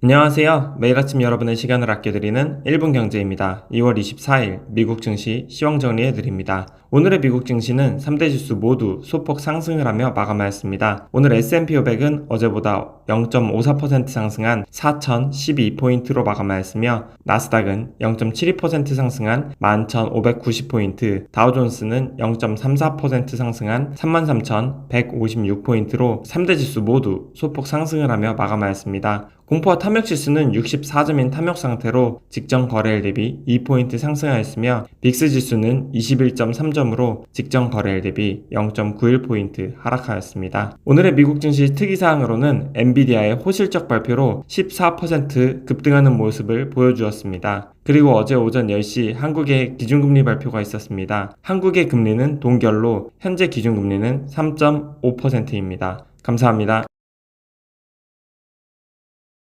안녕하세요. 매일 아침 여러분의 시간을 아껴드리는 1분 경제입니다. 2월 24일 미국 증시 시황 정리해드립니다. 오늘의 미국 증시는 3대 지수 모두 소폭 상승을 하며 마감하였습니다. 오늘 S&P 500은 어제보다 0.54% 상승한 4,012포인트로 마감하였으며 나스닥은 0.72% 상승한 11,590포인트, 다우존스는 0.34% 상승한 33,156포인트로 3대 지수 모두 소폭 상승을 하며 마감하였습니다. 공포와 탐욕 지수는 64점인 탐욕 상태로 직전 거래일 대비 2포인트 상승하였으며 빅스 지수는 21.3점으로 직전 거래일 대비 0.91포인트 하락하였습니다. 오늘의 미국 증시 특이사항으로는 엔비디아의 호실적 발표로 14% 급등하는 모습을 보여주었습니다. 그리고 어제 오전 10시 한국의 기준금리 발표가 있었습니다. 한국의 금리는 동결로 현재 기준금리는 3.5%입니다. 감사합니다.